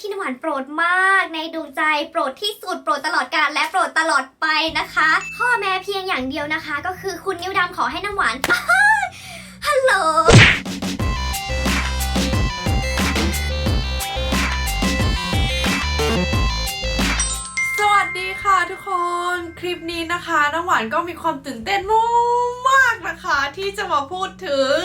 ที่น้ำหวานโปรดมากในดวงใจโปรดที่สุดโปรดตลอดกาลและโปรดตลอดไปนะคะ ข้อแม้เพียงอย่างเดียวนะคะ ก็คือคุณนิ้วดำขอให้น้ำหวานฮัลโหลสวัสดีค่ะทุกคน คลิปนี้นะคะ น้ำหวานก็มีความตื่นเต้นมาก ที่จะมาพูดถึง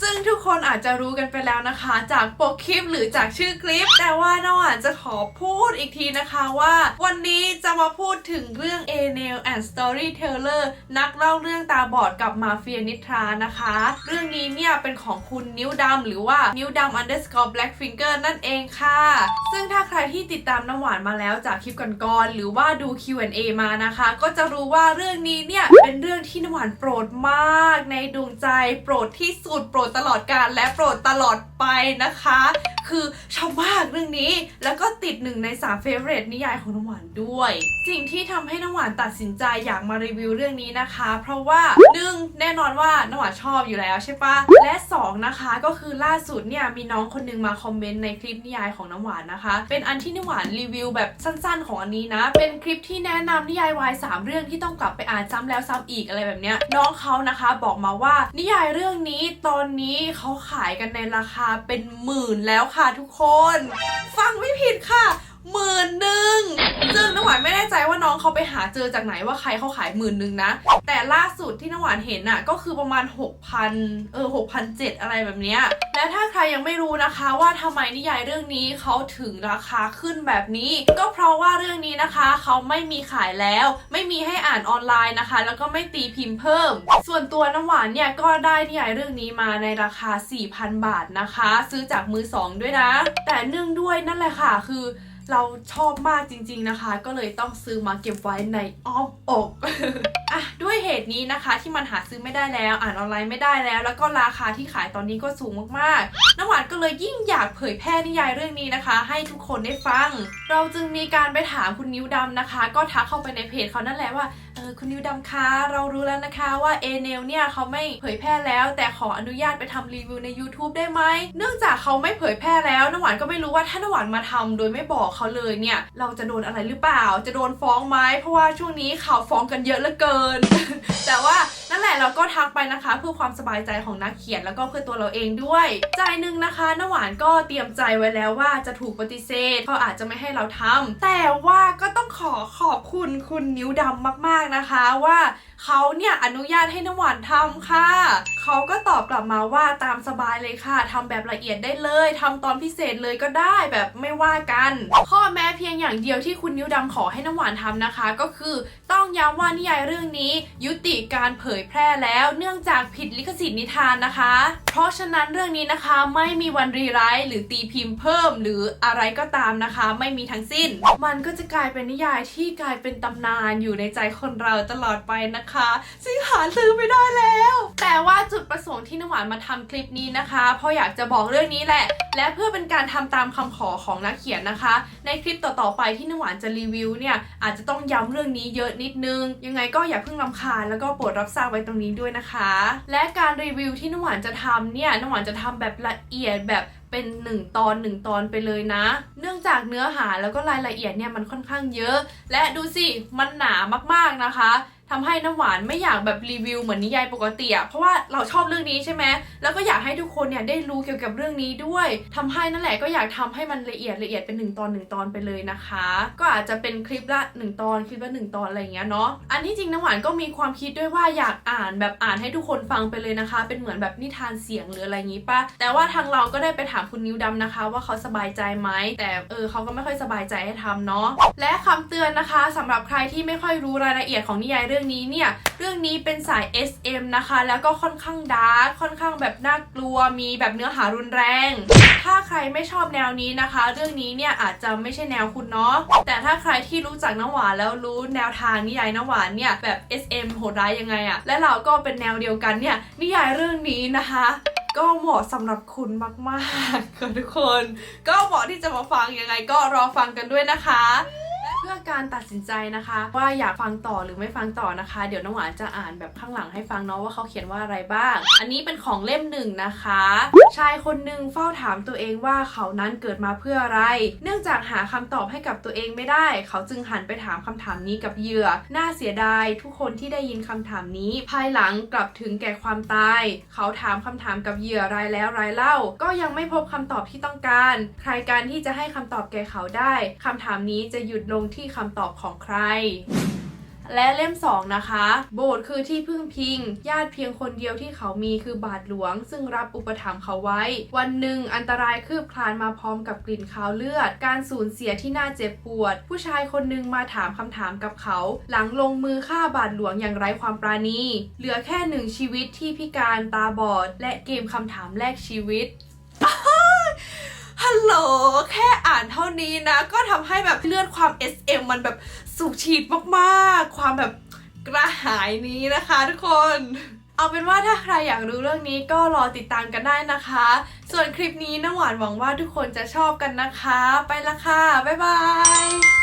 ซึ่งทุกคนอาจจะรู้กันไปแล้วนะคะ จากปกคลิปหรือจากชื่อคลิป แต่ว่าน้ำหวานจะขอพูดอีกทีนะคะว่า วันนี้จะมาพูดถึงเรื่อง a n a i l and Storyteller นักเล่าเรื่องตาบอดกับมาเฟียนิทรานะคะ เรื่องนี้เนี่ยเป็นของคุณนิ้วดำหรือว่านิ้วดำ underscore blackfinger นั่นเองค่ะ ซึ่งถ้าใครที่ติดตามน้ำหวานมาแล้วจากคลิปก่อนๆหรือว่าดู Q&A มานะคะ ก็จะรู้ว่าเรื่องนี้เนี่ยเป็นเรื่องที่น้ำหวานโปรดมากในดวงใจ โปรดที่สุด โปรดตลอดกาลและโปรดตลอดไปนะคะคือชอบมากเรื่องนี้ แล้วก็ติดหนึ่งใน3 favorite นิยายของน้ำหวานด้วย สิ่งที่ทำให้น้ำหวานตัดสินใจอยากมารีวิวเรื่องนี้นะคะ เพราะว่าหนึ่งแน่นอนว่าน้ำหวานชอบอยู่แล้วใช่ปะและสองนะคะ ก็คือล่าสุดเนี่ยมีน้องคนหนึงมาคอมเมนต์ในคลิปนิยายของน้ำหวานนะคะ เป็นอันที่น้ำหวานรีวิวแบบสั้นๆ ของอันนี้นะ เป็นคลิปที่แนะนำนิยายวายสามเรื่องที่ต้องกลับไปอ่านซ้ำแล้วซ้ำอีกอะไรแบบเนี้ยน้องเขานะคะบอกมาว่านิยายเรื่องนี้ตอนนี้เขาขายกันในราคาเป็นหมื่นแล้วค่ะทุกคน ฟังไม่ผิดค่ะหมื่นหนึ่ง ไปหาเจอจากไหนว่าใครเขาขายหมื่นหนึ่งนะ แต่ล่าสุดที่น้ำหวานเห็นน่ะก็คือประมาณ 6,000 เออ6,007อะไรแบบเนี้ย และถ้าใครยังไม่รู้นะคะว่าทำไมนิยายเรื่องนี้เขาถึงราคาขึ้นแบบนี้ ก็เพราะว่าเรื่องนี้นะคะเขาไม่มีขายแล้ว ไม่มีให้อ่านออนไลน์นะคะ แล้วก็ไม่ตีพิมพ์เพิ่ม ส่วนตัวน้ำหวานเนี่ยก็ได้นิยายเรื่องนี้มาในราคา 4,000 บาทนะคะ ซื้อจากมือสองด้วยนะ แต่เนื่องด้วยนั่นแหละค่ะคือ เราชอบมากจริง ๆนะคะ ก็เลยต้องซื้อมาเก็บไว้ในอ้อมอกอะด้วยเหตุนี้นะคะที่มันหาซื้อไม่ได้แล้ว อ่านออนไลน์ไม่ได้แล้ว แล้วก็ราคาที่ขายตอนนี้ก็สูงมากๆ น้ำหวานก็เลยยิ่งอยากเผยแพร่นิยายเรื่องนี้นะคะ ให้ทุกคนได้ฟัง เราจึงมีการไปถามคุณนิ้วดำนะคะ ก็ทักเข้าไปในเพจเขานั่นแหละว่าเออคุณนิ้วดำคะเรารู้แล้วนะคะว่าเอเนลเนี่ยเขาไม่เผยแพร่แล้ว แต่ขออนุญาตไปทำรีวิวใน YouTube ได้ไหมเนื่องจากเขาไม่เผยแพร่แล้วน้ำหวานก็ไม่รู้ว่าถ้าน้ำหวานมาทำโดยไม่บอกเขาเลยเนี่ย เราจะโดนอะไรหรือเปล่า จะโดนฟ้องไหมเพราะว่าช่วงนี้ข่าวฟ้องกันเยอะเหลือเกิน แต่ว่านั่นแหละเราก็ทักไปนะคะ เพื่อความสบายใจของนักเขียนแล้วก็เพื่อตัวเราเองด้วยใจหนึ่งนะคะน้าหวานก็เตรียมใจไว้แล้วว่าจะถูกปฏิเสธเขาอาจจะไม่ให้เราทำแต่ว่าก็ต้องขอขอบคุณคุณนิ้วดำมาก ๆนะคะว่า เขาเนี่ยอนุญาตให้น้ำหวานทำค่ะ เขาก็ตอบกลับมาว่าตามสบายเลยค่ะทำแบบละเอียดได้เลยทำตอนพิเศษเลยก็ได้แบบไม่ว่ากัน ข้อแม้เพียงอย่างเดียวที่คุณนิ้วดำขอให้น้ำหวานทำนะคะ ก็คือต้องย้ำว่านิยายเรื่องนี้ยุติการเผยแพร่แล้วเนื่องจากผิดลิขสิทธิ์นิทานนะคะ เพราะฉะนั้นเรื่องนี้นะคะไม่มีวันรีไรต์หรือตีพิมพ์เพิ่ม หรืออะไรก็ตามนะคะ ไม่มีทั้งสิ้น มันก็จะกลายเป็นนิยายที่กลายเป็นตำนานอยู่ในใจคนเราตลอดไปนะคะซึ่งหาซื้อไม่ได้แล้ว แต่ว่าจุดประสงค์ที่น้ำหวานมาทำคลิปนี้นะคะ เพราะอยากจะบอกเรื่องนี้แหละ และเพื่อเป็นการทำตามคำขอของนักเขียนนะคะ ในคลิปต่อๆไปที่น้ำหวานจะรีวิวเนี่ยอาจจะต้องย้ำเรื่องนี้เยอะนิดนึง ยังไงก็อย่าเพิ่งรำคาญแล้วก็โปรดรับทราบไว้ตรงนี้ด้วยนะคะ และการรีวิวที่น้ำหวานจะทำเนี่ยน้ำหวานจะทำแบบละเอียดแบบเป็น 1 ตอน 1 ตอนไปเลยนะ เนื่องจากเนื้อหาแล้วก็รายละเอียดเนี่ยมันค่อนข้างเยอะ และดูสิ มันหนามากๆนะคะ ทำให้น้ำหวานไม่อยากแบบรีวิวเหมือนนิยายปกติอะเพราะว่าเราชอบเรื่องนี้ใช่ไหมแล้วก็อยากให้ทุกคนเนี่ยได้รู้เกี่ยวกับเรื่องนี้ด้วยทำให้นั่นแหละก็อยากทำให้มันละเอียดละเอียดเป็นหนึ่งตอนหนึ่งตอนไปเลยนะคะ ก็อาจจะเป็นคลิปละหนึ่งตอนคลิปละหนึ่งตอนอะไรอย่างเงี้ยเนาะอันที่จริงน้ำหวานก็มีความคิดด้วยว่าอยากอ่านแบบอ่านให้ทุกคนฟังไปเลยนะคะ เป็นเหมือนแบบนิทานเสียงหรืออะไรอย่างงี้ปะแต่ว่าทางเราก็ได้ไปถามคุณนิ้วดำนะคะ ว่าเขาสบายใจไหมแต่เออเขาก็ไม่ค่อยสบายใจให้ทำเนาะและคำเตือนนะคะสำหรับใครที่ไม่ค่อยรู้รายละเอียดของนิยายเรื่องนี้เนี่ย เรื่องนี้เป็นสาย SM นะคะ แล้วก็ค่อนข้างดาร์กค่อนข้างแบบน่ากลัวมีแบบเนื้อหารุนแรง ถ้าใครไม่ชอบแนวนี้นะคะ เรื่องนี้เนี่ยอาจจะไม่ใช่แนวคุณเนาะแต่ถ้าใครที่รู้จักน้ำหวานแล้วรู้แนวทางนิยายน้ำหวานเนี่ยแบบ SM โหดร้ายยังไงอะและเราก็เป็นแนวเดียวกันเนี่ยนิยายเรื่องนี้นะคะก็เหมาะสำหรับคุณมากๆค่ะทุกคน ก็เหมาะที่จะมาฟังยังไงก็รอฟังกันด้วยนะคะ เพื่อการตัดสินใจนะคะ ว่าอยากฟังต่อหรือไม่ฟังต่อนะคะ เดี๋ยวน้องหวานจะอ่านแบบข้างหลังให้ฟังเนาะว่าเขาเขียนว่าอะไรบ้าง อันนี้เป็นของเล่มหนึ่งนะคะ ชายคนหนึ่งเฝ้าถามตัวเองว่าเขานั้นเกิดมาเพื่ออะไร เนื่องจากหาคำตอบให้กับตัวเองไม่ได้ เขาจึงหันไปถามคำถามนี้กับเหยื่อ น่าเสียดายทุกคนที่ได้ยินคำถามนี้ ภายหลังกลับถึงแก่ความตาย เขาถามคำถามกับเหยื่อรายแล้วรายเล่า ก็ยังไม่พบคำตอบที่ต้องการ ใครการที่จะให้คำตอบแก่เขาได้คำถามนี้จะหยุดลงที่คำตอบของใคร และเล่ม 2 นะคะ โบสถ์คือที่พึ่งพิง ญาติเพียงคนเดียวที่เขามีคือบาทหลวง ซึ่งรับอุปถัมภ์เขาไว้ วันหนึ่งอันตรายคืบคลานมาพร้อมกับกลิ่นคาวเลือด การสูญเสียที่น่าเจ็บปวด ผู้ชายคนหนึ่งมาถามคำถามกับเขา หลังลงมือฆ่าบาทหลวงอย่างไร้ความปราณี เหลือแค่หนึ่งชีวิตที่พิการตาบอด และเกมคำถามแลกชีวิต ลโหลแค่อ่านเท่านี้นะ ก็ทำให้แบบเลือดความ SM มันแบบสูบฉีดมากๆ ความแบบกระหายนี้นะคะทุกคน เอาเป็นว่าถ้าใครอยากรู้เรื่องนี้ก็รอติดตามกันได้นะคะ ส่วนคลิปนี้น้ำหวานหวังว่าทุกคนจะชอบกันนะคะ ไปละค่ะ บ๊ายบาย